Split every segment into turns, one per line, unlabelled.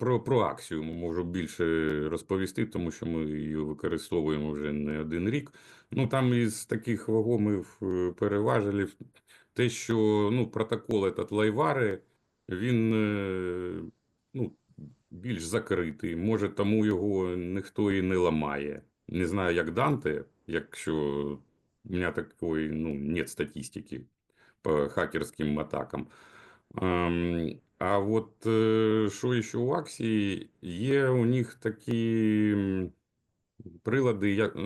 про, про акцію можу більше розповісти, тому що ми її використовуємо вже не один рік. Ну там із таких вагомих е, переважелів те, що ну, протокол этот Лайвари, він е, ну, більш закритий. Може, тому його ніхто і не ламає. Не знаю, як Данте, якщо у мене такої ну, нет статистики по хакерським атакам. А от е, що ще у акції, є у них такі прилади, як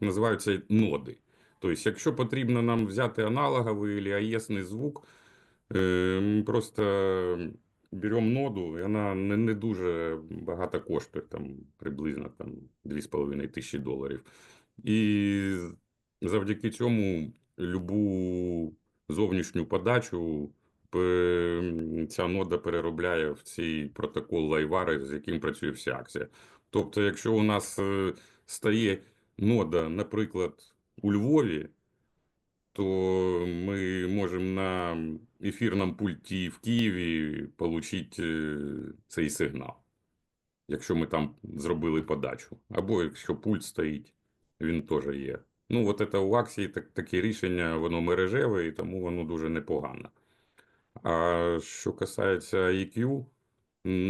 називаються ноди. Тобто, якщо потрібно нам взяти аналоговий або АЕСний звук, е, ми просто беремо ноду, і вона не, не дуже багато коштує, там приблизно там 2,5 тисячі доларів. І завдяки цьому любу зовнішню подачу ця нода переробляє в цей протокол лайвари, з яким працює вся акція. Тобто, якщо у нас е, стає нода, наприклад, у Львові, то ми можемо на ефірному пульті в Києві отримати цей сигнал, якщо ми там зробили подачу. Або якщо пульт стоїть, він теж є. Ну, от це у акції так, таке рішення, воно мережеве, і тому воно дуже непогано. А що касається IQ,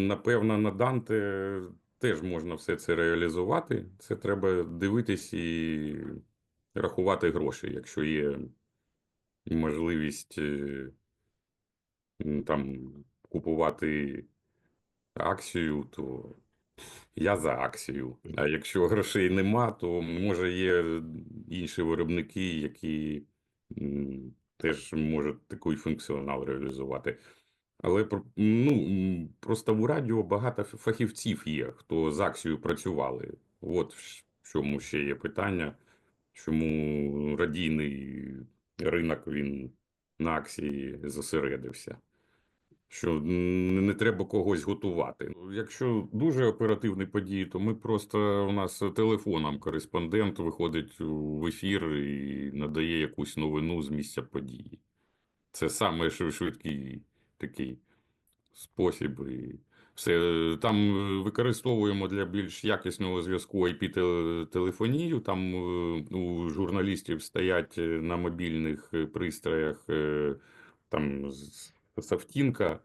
напевно, на Данте теж можна все це реалізувати. Це треба дивитись і рахувати гроші, якщо є можливість е, там купувати акцію, то я за акцію. А якщо грошей нема, то може є інші виробники, які теж може такий функціонал реалізувати. Але ну, просто в радіо багато фахівців є, хто з акцією працювали. От в чому ще є питання, чому радійний ринок він на акції зосередився. Що не треба когось готувати. Якщо дуже оперативні події, то ми просто у нас телефоном кореспондент виходить в ефір і надає якусь новину з місця події. Це саме швидкий такий спосіб. І все. Там е, використовуємо для більш якісного зв'язку IP-телефонію. Там е, у журналістів стоять е, на мобільних пристроях там Савтінка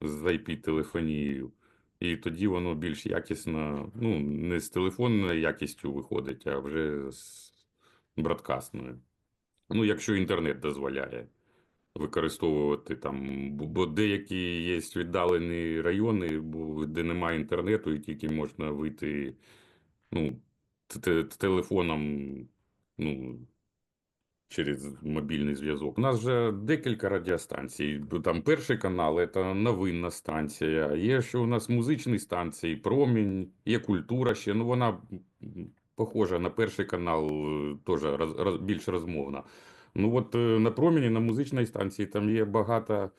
з IP-телефонією. І тоді воно більш якісно, ну, не з телефонною якістю виходить, а вже з бродкастною. Ну, якщо інтернет дозволяє використовувати там, бо- деякі є віддалені райони, де немає інтернету, і тільки можна вийти ну, телефоном ну, через мобільний зв'язок. У нас вже декілька радіостанцій. Там перший канал це новинна станція. Є ще у нас музичні станції, промінь, є культура ще. Ну вона похожа на перший канал, теж роз, роз- більш розмовна. Ну от е, на проміні, на музичній станції там є багато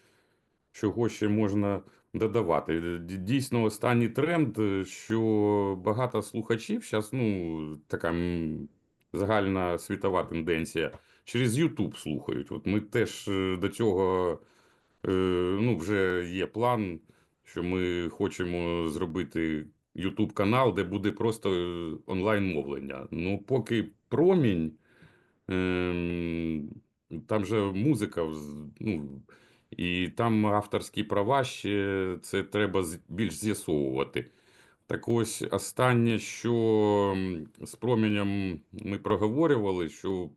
чого ще можна додавати. Дійсно, останній тренд, е, що багато слухачів зараз, ну, така загальна світова тенденція, через YouTube слухають. От ми теж е, до цього е, ну, вже є план, що ми хочемо зробити YouTube канал, де буде просто е, онлайн-мовлення. Ну, поки промінь. Ем, Там же музика, ну, і там авторські права ще це треба більш з'ясовувати. Так ось останнє, що з променем ми проговорювали, що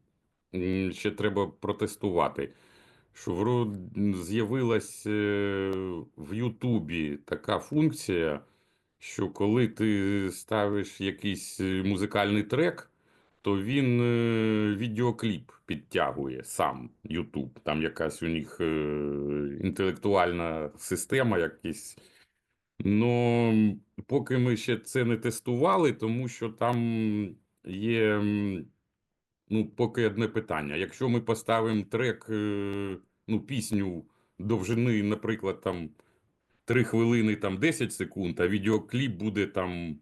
ще треба протестувати. Вро- з'явилась е, в Ютубі така функція, що коли ти ставиш якийсь е, музикальний трек, то він е, відеокліп підтягує сам YouTube. Там якась у них інтелектуальна система якась. Ну, поки ми ще це не тестували, тому що там є, ну, поки одне питання. Якщо ми поставимо трек, е, ну, пісню довжини, наприклад, там 3 хвилини, там 10 секунд, а відеокліп буде там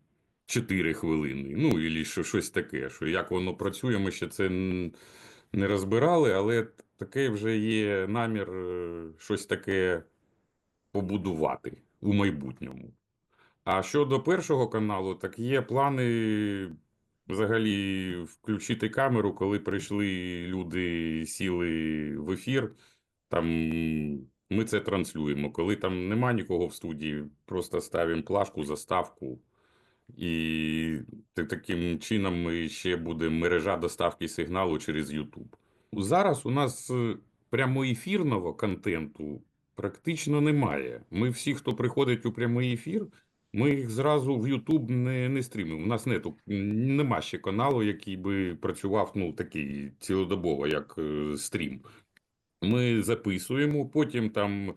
4 хвилини. Ну, і що, щось таке, що як воно працює, ми ще це не розбирали, але таке вже є намір е, щось таке побудувати у майбутньому. А щодо першого каналу, так є плани взагалі включити камеру, коли прийшли люди, сіли в ефір. Там ми це транслюємо. Коли там нема нікого в студії, просто ставимо плашку, заставку. І таким чином ми ще буде мережа доставки сигналу через YouTube. Зараз у нас е, прямоефірного контенту практично немає. Ми всі, хто приходить у прямий ефір, ми їх зразу в YouTube не, не стрімимо. У нас нету, нема ще каналу, який би працював ну, такий цілодобово, як е, стрім. Ми записуємо, потім там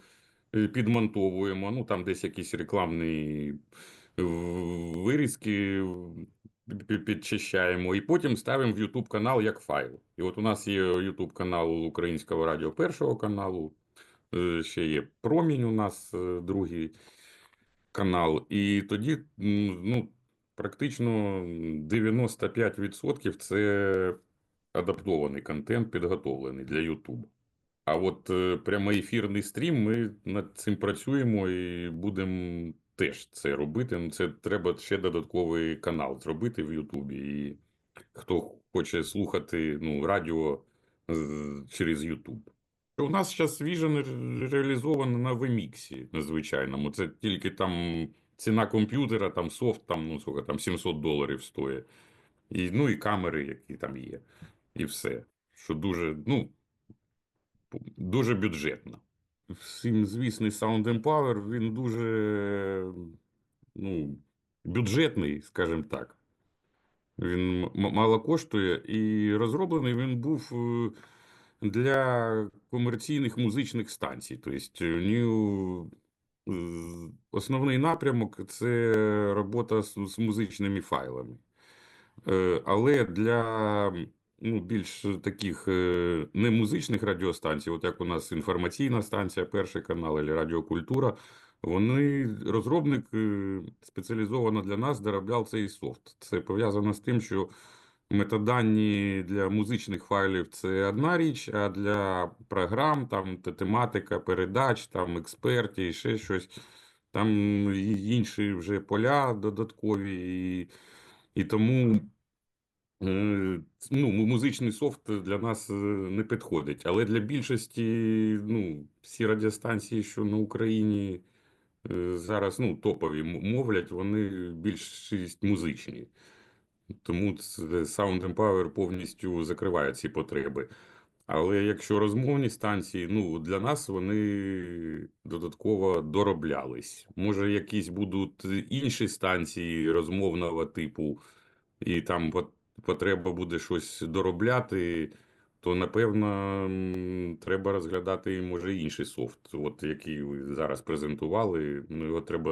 е, підмонтовуємо, ну там десь якісь рекламні вирізки підчищаємо, і потім ставимо в YouTube канал як файл. І от у нас є YouTube канал Українського радіо першого каналу, е, ще є Промінь у нас е, другий канал. І тоді ну, практично 95% це адаптований контент, підготовлений для YouTube. А от е, прямоефірний стрім, ми над цим працюємо і будемо теж це робити. Ну, Це треба ще додатковий канал зробити в Ютубі. І хто хоче слухати ну, радіо через Ютуб. У нас зараз Vision ре- реалізовано на VMix, надзвичайному. Це тільки там ціна комп'ютера, там софт, там, ну, сколько, там 700 доларів стоїть. І, ну і камери, які там є. І все. Що дуже, ну, дуже бюджетно. Всім звісний Sound Empower, він дуже ну, бюджетний, скажімо так. Він мало коштує, і розроблений він був е, для комерційних музичних станцій. Тобто, основний напрямок це робота з, музичними файлами. Е, Але для ну, більш таких не музичних радіостанцій, от як у нас інформаційна станція, перший канал або Радіокультура, вони розробник спеціалізовано для нас доробляв цей софт. Це пов'язано з тим, що метадані для музичних файлів це одна річ, а для програм, там те- тематика передач, там і ще щось. Там інші вже поля додаткові, і, і тому Е, Ну, музичний софт для нас е, не підходить. Але для більшості, ну, всі радіостанції, що на Україні е, зараз ну, топові мовлять, вони більшість музичні. Тому це Sound Empower повністю закриває ці потреби. Але якщо розмовні станції, ну для нас вони додатково дороблялись. Може, якісь будуть інші станції розмовного типу, і там потреба буде щось доробляти, то напевно треба розглядати може інший софт, от який ви зараз презентували. Ну його треба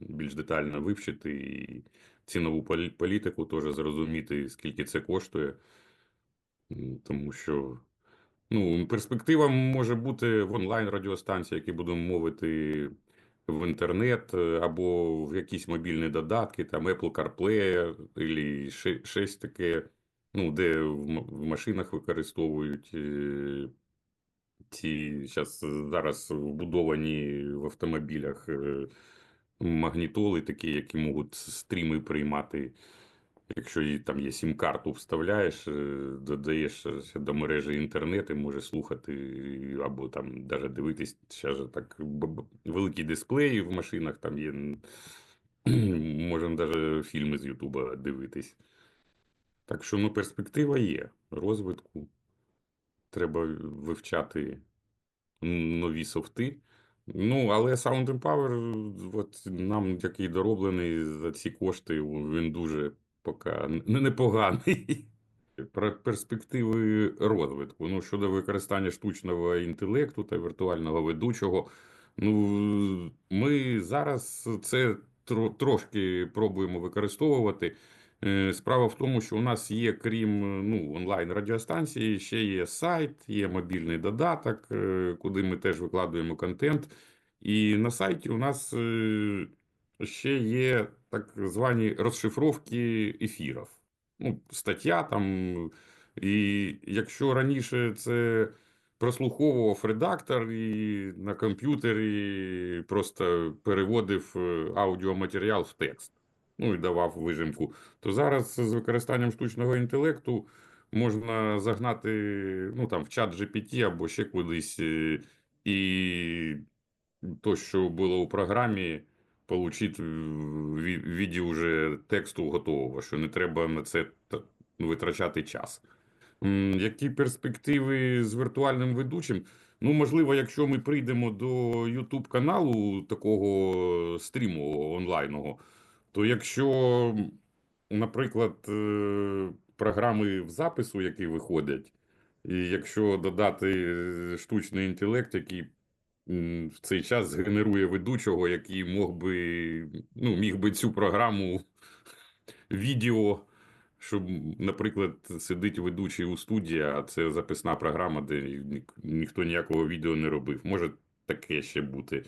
більш детально вивчити і цінову політику теж зрозуміти, скільки це коштує. Тому що ну, перспектива може бути в онлайн радіостанції, які будемо мовити в інтернет е, або в якісь мобільні додатки, там Apple CarPlay, або щось таке, ну, де в, машинах використовують е, ці зараз зараз вбудовані в автомобілях е, магнітоли, такі, які можуть стріми приймати. Якщо там є сім-карту, вставляєш, е, додаєш до мережі інтернет і може слухати або там навіть дивитись. Ще ж так великі дисплеї в машинах там є. Можемо навіть фільми з Ютуба дивитись. Так що ну, перспектива є розвитку. Треба вивчати нові софти. Ну, але Sound Empower, от нам, який дороблений за ці кошти, він дуже поки непоганий. Про перспективи розвитку. Ну, щодо використання штучного інтелекту та віртуального ведучого, ну, ми зараз це тро- трошки пробуємо використовувати. Е, Справа в тому, що у нас є, крім ну, онлайн радіостанції, ще є сайт, є мобільний додаток, е, куди ми теж викладуємо контент. І на сайті у нас е, ще є так звані розшифровки ефірів. Ну, стаття там. І якщо раніше це прослуховував редактор і на комп'ютері просто переводив е, аудіоматеріал в текст. Ну і давав вижимку. То зараз з використанням штучного інтелекту можна загнати ну, там, в чат GPT або ще кудись, е, і то, що було у програмі, отримати в віді вже тексту готового, що не треба на це витрачати час. Які перспективи з віртуальним ведучим? Ну, можливо, якщо ми прийдемо до YouTube каналу такого стріму онлайнового, то якщо, наприклад, е, програми в запису, які виходять, і якщо додати е, штучний інтелект, який в цей час згенерує ведучого, який мог би, ну, міг би цю програму відео, щоб, наприклад, сидить ведучий у студії, а це записна програма, де ні- ніхто ніякого відео не робив. Може таке ще бути.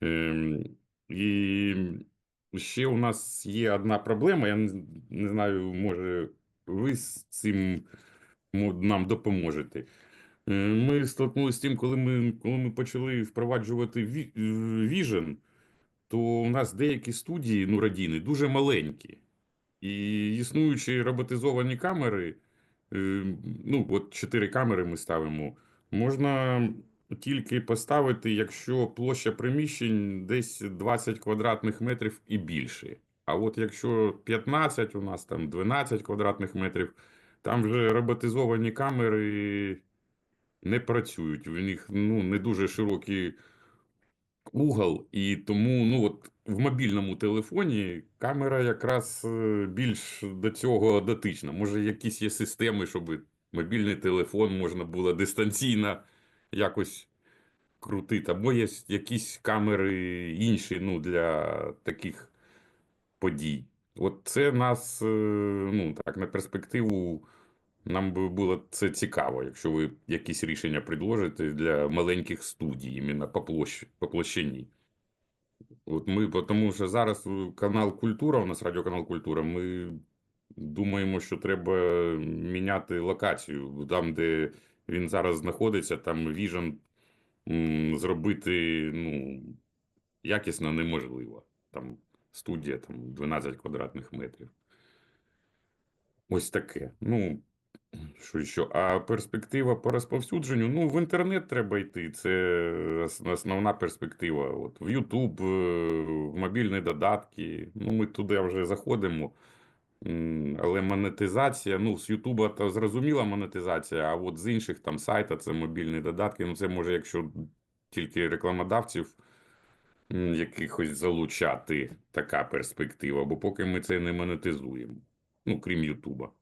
Ем, і ще у нас є одна проблема. Я не, знаю, може, ви з цим нам допоможете. Е, Ми столкнулися з тим, коли ми, коли ми почали впроваджувати Vision, то у нас деякі студії, ну, радійні, дуже маленькі. І існуючі роботизовані камери, е, ну, от чотири камери ми ставимо, можна тільки поставити, якщо площа приміщень десь 20 квадратних метрів і більше. А от якщо 15 у нас там 12 квадратних метрів, там вже роботизовані камери не працюють. У них ну, не дуже широкий угол, і тому ну, от, в мобільному телефоні камера якраз е, більш до цього дотична. Може, якісь є системи, щоб мобільний телефон можна було дистанційно якось крутити, або є якісь камери інші ну, для таких подій. От це нас, е, ну так, на перспективу. Нам би було це цікаво, якщо ви якісь рішення предложите для маленьких студій, іменно по площі, по площині. От ми, тому що зараз е, канал Культура, у нас радіоканал Культура, ми думаємо, що треба міняти локацію. Там, де він зараз знаходиться, там віжен зробити ну, якісно неможливо. Там студія там 12 квадратних метрів. Ось таке. Ну, що ще? А перспектива по розповсюдженню? Ну, в інтернет треба йти. Це основна перспектива. От, в YouTube, е, в мобільні додатки. Ну, ми туди вже заходимо. Але монетизація, ну, з Ютуба то зрозуміла монетизація, а от з інших там сайта це мобільні додатки. Ну, це може, якщо тільки рекламодавців якихось залучати, така перспектива, бо поки ми це не монетизуємо. Ну, крім Ютуба.